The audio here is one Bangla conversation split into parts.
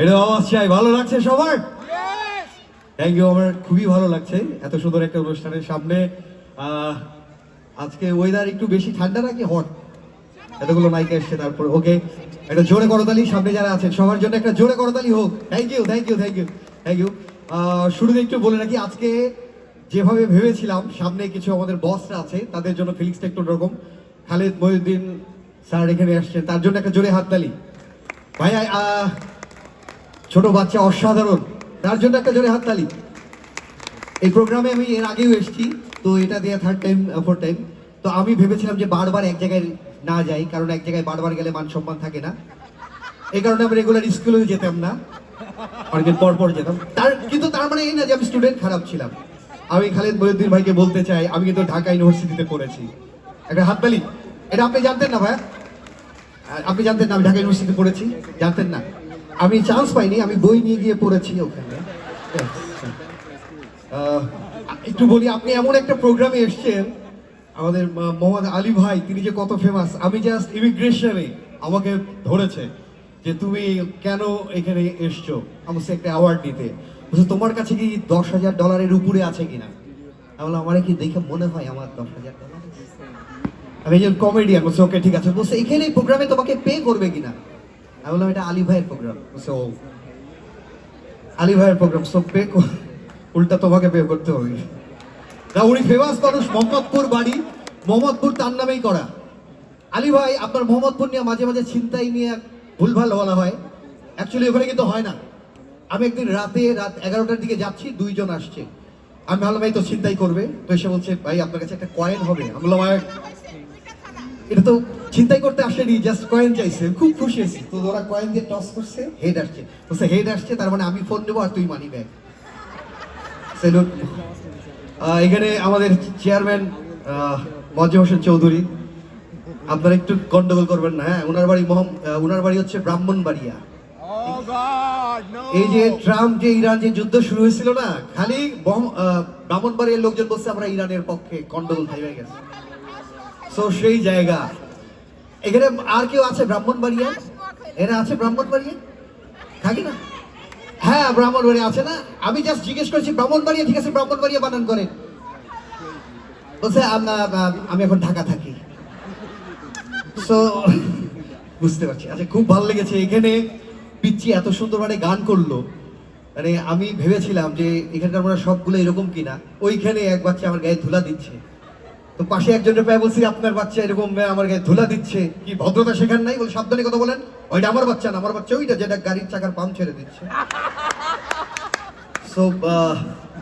এটা আওয়াজ চাই। ভালো লাগছে সবার? থ্যাংক ইউ আমার খুবই ভালো লাগছে। এত সুন্দর একটা অনুষ্ঠানের সামনে আজকে ওয়েদার একটু বেশি ঠান্ডা নাকি হট এতগুলো নায়িকা এসছে তারপর ওকে একটা জোরে করতালি সামনে যারা আছেন সবার জন্য একটা জোরে করতালি হোক। Thank you thank you thank you thank you শুরুতে একটু বলে রাখি আজকে যেভাবে ভেবেছিলাম সামনে কিছু আমাদের বসরা আছে তাদের জন্য ফিলিংসটা একটু রকম খালেদ মহিউদ্দিন স্যার এখানে আসছেন তার জন্য একটা জোরে হাততালি। ভাই ছোট বাচ্চা অসাধারণ। তার জন্য একটা জোরে হাততালি এই প্রোগ্রামে আমি এর আগেও এসেছি, তো এটা দিয়ে থার্ড টাইম ফোর্থ টাইম তো আমি ভেবেছিলাম যে বারবার এক জায়গায় না যাই, কারণ এক জায়গায় বারবার গেলে মান সম্মান থাকে না। এই কারণে আমি রেগুলার স্কুলেও যেতাম না। অনেকদিন পর পর যেতাম। তার, কিন্তু তার মানে এই না যে আমি স্টুডেন্ট খারাপ ছিলাম। আমি খালেদ মহিউদ্দিন ভাইকে বলতে চাই, আমি কিন্তু ঢাকা ইউনিভার্সিটিতে পড়েছি। একটা হাততালি এটা আপনি জানতেন না ভাইয়া? আপনি জানতেন না আমি ঢাকা ইউনিভার্সিটিতে পড়েছি? জানতেন না? আমি চান্স পাইনি, আমি বই নিয়ে গিয়ে পড়েছি ওখানে। একটু বলি, আপনি এমন একটা প্রোগ্রামে এসছেন, আমাদের মোহাম্মদ আলী ভাই, তিনি যে কত ফেমাস আমি জাস্ট ইমিগ্রেশনে আমাকে ধরেছে যে তুমি কেন এখানে এসছো আমার সে একটা অ্যাওয়ার্ড নিতে বলছে, তোমার কাছে কি দশ হাজার ডলারের উপরে আছে কিনা? আমি বললাম, আমার কি দেখে মনে হয় আমার দশ হাজার ডলার আছে?" আমি একজন কমেডিয়ান বলছে ওকে ঠিক আছে। বলছে, এখানে প্রোগ্রামে তোমাকে পে করবে কিনা? আমি বললাম এটা আলী ভাইয়ের প্রোগ্রাম বলছে ও আলী ভাইয়ের প্রোগ্রাম সব পে উল্টা তোমাকে পে করতে হবে। না উনি ফেমাস মানুষ মোহাম্মদপুর বাড়ি মোহাম্মদপুর তার নামেই করা। আলী ভাই আপনার মোহাম্মদপুর নিয়ে মাঝে মাঝে ছিনতাই নিয়ে ভুলভাল বলা হয়। অ্যাকচুয়ালি ওখানে কিন্তু হয় না। আমি একদিন রাতে রাত এগারোটার দিকে যাচ্ছি দুইজন আসছে। আমি ভালো ভাই তো ছিনতাই করবে। তো এসে বলছে ভাই আপনার কাছে একটা কয়েন হবে। আমি বললাম "ভাই, এটা তো চিন্তাই করতে আসেনি জাস্ট কয়েন চাইছে। খুব খুশি হয়েছি তো ওরা কয়েন দিয়ে টস করছে? হেড আসছে। বলছে হেড আসছে তার মানে আমি ফোন নেব আর তুই মানি ব্যাগ সেলুট এখানে আমাদের চেয়ারম্যান মজ্জে হোসেন চৌধুরী। আপনারা একটু গন্ডগোল করবেন না হ্যাঁ? ওনার বাড়ি মহম ওনার বাড়ি হচ্ছে ব্রাহ্মণবাড়িয়া। Oh এই যে ট্রাম্প যে ইরান যে যুদ্ধ শুরু হয়েছিল না খালি বম- আহ, ব্রাহ্মণবাড়িয়ার লোকজন বলছে আমরা ইরানের পক্ষে গন্ডগোল খাইবে গেছে। তো সেই জায়গা। এখানে আর কেউ আছে ব্রাহ্মণবাড়িয়া? এরা আছে ব্রাহ্মণবাড়িয়া? থাকি না? হ্যাঁ ব্রাহ্মণবাড়িয়া আছে না? আমি জাস্ট জিজ্ঞেস করেছি, ব্রাহ্মণবাড়িয়া, ঠিক আছে, ব্রাহ্মণবাড়িয়া বানান করেন। বলছে আমরা- আমি এখন ঢাকা থাকি। সো বুঝতে পারছি। আচ্ছা খুব ভালো লেগেছে। এখানে পিচ্ছি এত সুন্দরভাবে গান করল। মানে আমি ভেবেছিলাম যে এখানকার মনে সবগুলো এরকম কিনা। ওইখানে এক বাচ্চা আমার গায়ে ধুলা দিচ্ছে। তো পাশে একজনের প্রায় বলছি, আপনার বাচ্চা এরকম গায়ে ধুলা দিচ্ছে, কি ভদ্রতা শেখার নাই? বলে, সাবধানে কথা বলেন, ওইটা আমার বাচ্চা না, আমার বাচ্চা ওইটা যেটা গাড়ির চাকার পাম্প ছেড়ে দিচ্ছে। সো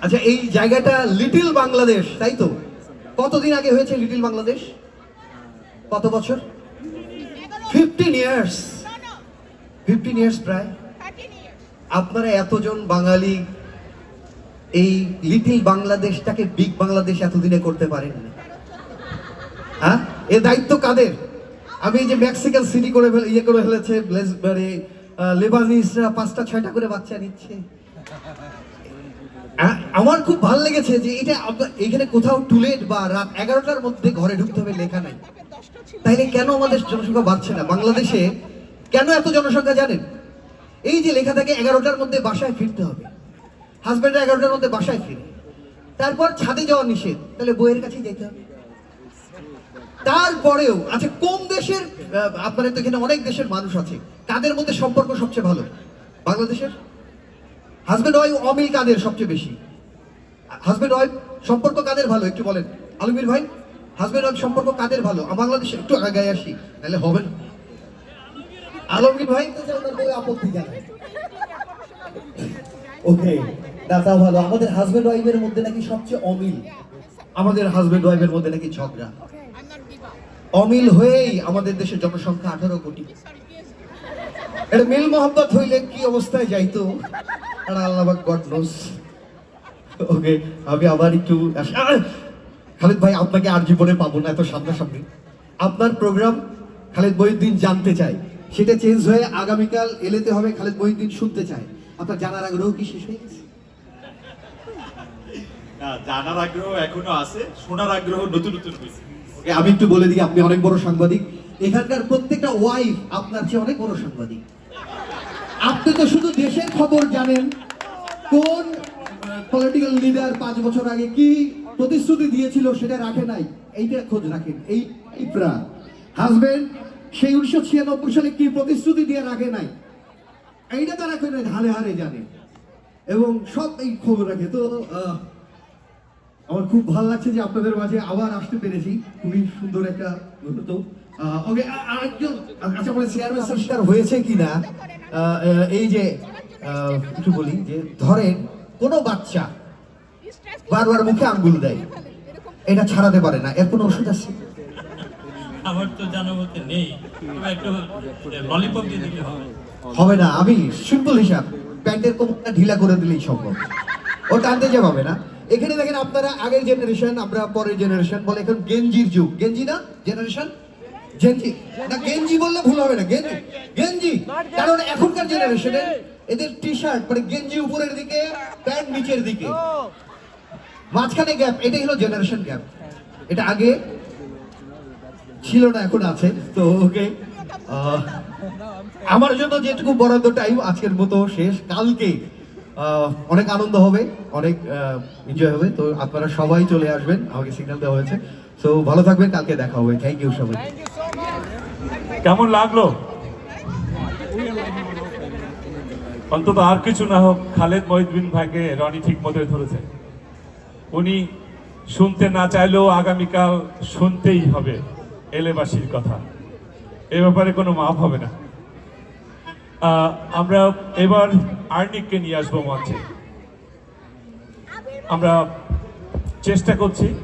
আচ্ছা এই জায়গাটা লিটল বাংলাদেশ তাই তো? কতদিন আগে হয়েছে লিটল বাংলাদেশ কত বছর? ফিফটিন ইয়ার্স ফিফটিন ইয়ার্স প্রায়। আপনারা এতজন বাঙালি এই লিটল বাংলাদেশটাকে বিগ বাংলাদেশ এতদিনে করতে পারেননি। হ্যাঁ? এ দায়িত্ব কাদের? আমি যে মেক্সিকান সিটি করে ফেলে ইয়ে করে ফেলেছে মানে আহ, পাঁচটা ছয়টা করে বাচ্চা নিচ্ছে। আমার খুব ভালো লেগেছে যে এটা এখানে কোথাও টুলেট বা রাত এগারোটার মধ্যে ঘরে ঢুকতে হবে লেখা নাই। তাইলে কেন আমাদের জনসংখ্যা বাড়ছে না? বাংলাদেশে কেন এত জনসংখ্যা জানেন? এই যে লেখা থাকে এগারোটার মধ্যে বাসায় ফিরতে হবে। হাজব্যান্ডরা এগারোটার মধ্যে বাসায় ফিরে। তারপর ছাদে যাওয়া নিষেধ। তাহলে বইয়ের কাছে যেতে হবে। তারপরেও আচ্ছা কোন দেশের আপনাদের তো এখানে অনেক দেশের মানুষ আছে, কাদের মধ্যে সম্পর্ক সবচেয়ে ভালো? বাংলাদেশের? হাজব্যান্ড ওয়াইফ অমিল কাদের সবচেয়ে বেশি? হাজব্যান্ড ওয়াইফ সম্পর্ক কাদের ভালো? একটু বলেন। আলমীর ভাই হাজব্যান্ড ওয়াইফ সম্পর্ক কাদের ভালো? বাংলাদেশে একটু আগায় আসি, তাহলে হবে না। আলমগীর ভাই? আপত্তি জানায় ওকে দাদা ভালো। আমাদের হাজব্যান্ড ওয়াইফের মধ্যে নাকি সবচেয়ে অমিল? আমাদের হাজব্যান্ড ওয়াইফের মধ্যে নাকি ঝগড়া? অমিল হয়েই আমাদের দেশের জনসংখ্যা আঠারো কোটি। এটা মিল মোহাম্মত হইলে কি অবস্থায় যাইতো আর আল্লাহ গড নোস ওকে, আমি আবার একটু খালিদ ভাই, আপনাকে আর জীবনে পাবো না, এত সামনাসামনি। আপনার প্রোগ্রাম খালিদ মহিউদ্দিন জানতে চায়। সেটা চেঞ্জ হয়ে আগামীকাল এলেতে হবে খালিদ মহিউদ্দিন শুনতে চায়। আপনার জানার আগ্রহ কি শেষ হয়ে গেছে? জানার আগ্রহ এখনও আছে, শোনার আগ্রহ নতুন নতুন হয়েছে। আমি একটু বলে দিই, আপনি অনেক বড় সাংবাদিক। এখানকার প্রত্যেকটা ওয়াইফ আপনার চেয়ে অনেক বড় সাংবাদিক। আপনি তো শুধু দেশের খবর জানেন। কোন পলিটিক্যাল লিডার পাঁচ বছর আগে কি প্রতিশ্রুতি দিয়েছিল সেটা রাখে নাই? এইটা খোঁজ রাখেন। এই ইপরা হাজবেন্ড সেই উনিশশো ছিয়ানব্বই সালে কি প্রতিশ্রুতি দিয়ে রাখে নাই? এইটা তারা করে হারে হারে জানে। এবং সব এই খবর রাখে। তো আমার খুব ভালো লাগছে যে আপনাদের মাঝে আবার আসতে পেরেছি। খুবই সুন্দর একটা মুহূর্ত। ওকে আরেকজন আচ্ছা বলে চেয়ারম্যান স্যার হয়েছে কিনা? এই যে একটু বলি যে ধরেন কোনো বাচ্চা বারবার মুখে আঙ্গুল দেয়। এটা ছাড়াতে পারে না। এর কোনো ওষুধ আছে? আমার তো জানা মতে নেই। একটু ললিপপ দিয়ে দিলে হবে। হবে না। আমি সিম্পল হিসাব প্যান্টের কোমরটা ঢিলা করে দিলেই সম্ভব। ও টানতে যে পাবে না। এখানে দেখেন আপনারা আগের জেনারেশন আমরা পরের জেনারেশন বলে এখন গেঞ্জির যুগ। গেঞ্জি না? জেনারেশন গেঞ্জি না গেঞ্জি বললে ভুল হবে না গেঞ্জি গেঞ্জি কারণ এখনকার জেনারেশনে এদের টি শার্ট মানে গেঞ্জি উপরের দিকে, প্যান্ট নিচের দিকে। মাঝখানে গ্যাপ এটাই হলো জেনারেশন গ্যাপ এটা আগে ছিল না, এখন আছে। তো ওকে আমার জন্য যেটুকু বরাদ্দ টাইম আজকের মতো শেষ। কালকে অনেক আনন্দ হবে অনেক এনজয় হবে। তো আপনারা সবাই চলে আসবেন আমাকে সিগন্যাল দেওয়া হয়েছে। তো ভালো থাকবেন কালকে দেখা হবে। থ্যাংক ইউ সবাই কেমন লাগল? অন্তত আর কিছু না হোক খালেদ মহিউদ্দিন ভাইকে রনি ঠিক মতোই ধরেছে। উনি শুনতে না চাইলেও আগামীকাল শুনতেই হবে এলেবাসীর কথা। এ ব্যাপারে কোনো মাপ হবে না। আমরা এবার আর্নিককে নিয়ে আসব মঞ্চে। আমরা চেষ্টা করছি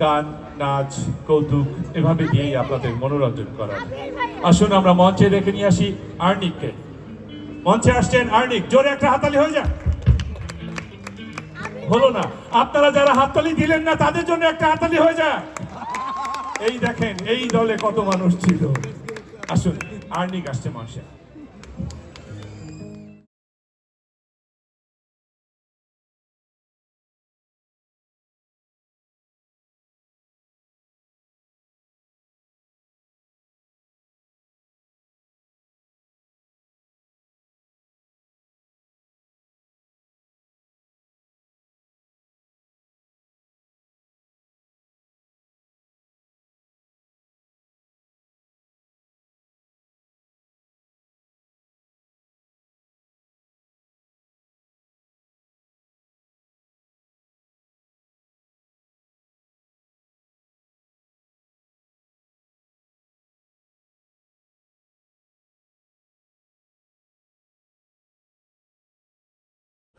গান, নাচ, কৌতুক এভাবে দিয়েই আপনাদের মনোরঞ্জন করার। আসুন আমরা মঞ্চে রেখে নিয়ে আসি আর্নিককে। মঞ্চে আসছেন আর্নিক, জোরে একটা হাতালি হয়ে যাক। হলো না। আপনারা যারা হাততালি দিলেন না, তাদের জন্য একটা হাততালি হয়ে যাক। এই দেখেন, এই দলে কত মানুষ ছিল। আসুন, আর্নিক আসছে মঞ্চে।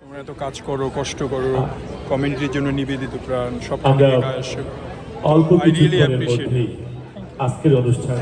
তোমরা এত কাজ করো কষ্ট করো কমিউনিটির জন্য নিবেদিত প্রাণ সব আমরা অল্প কিছুক্ষণের মধ্যেই আজকের অনুষ্ঠান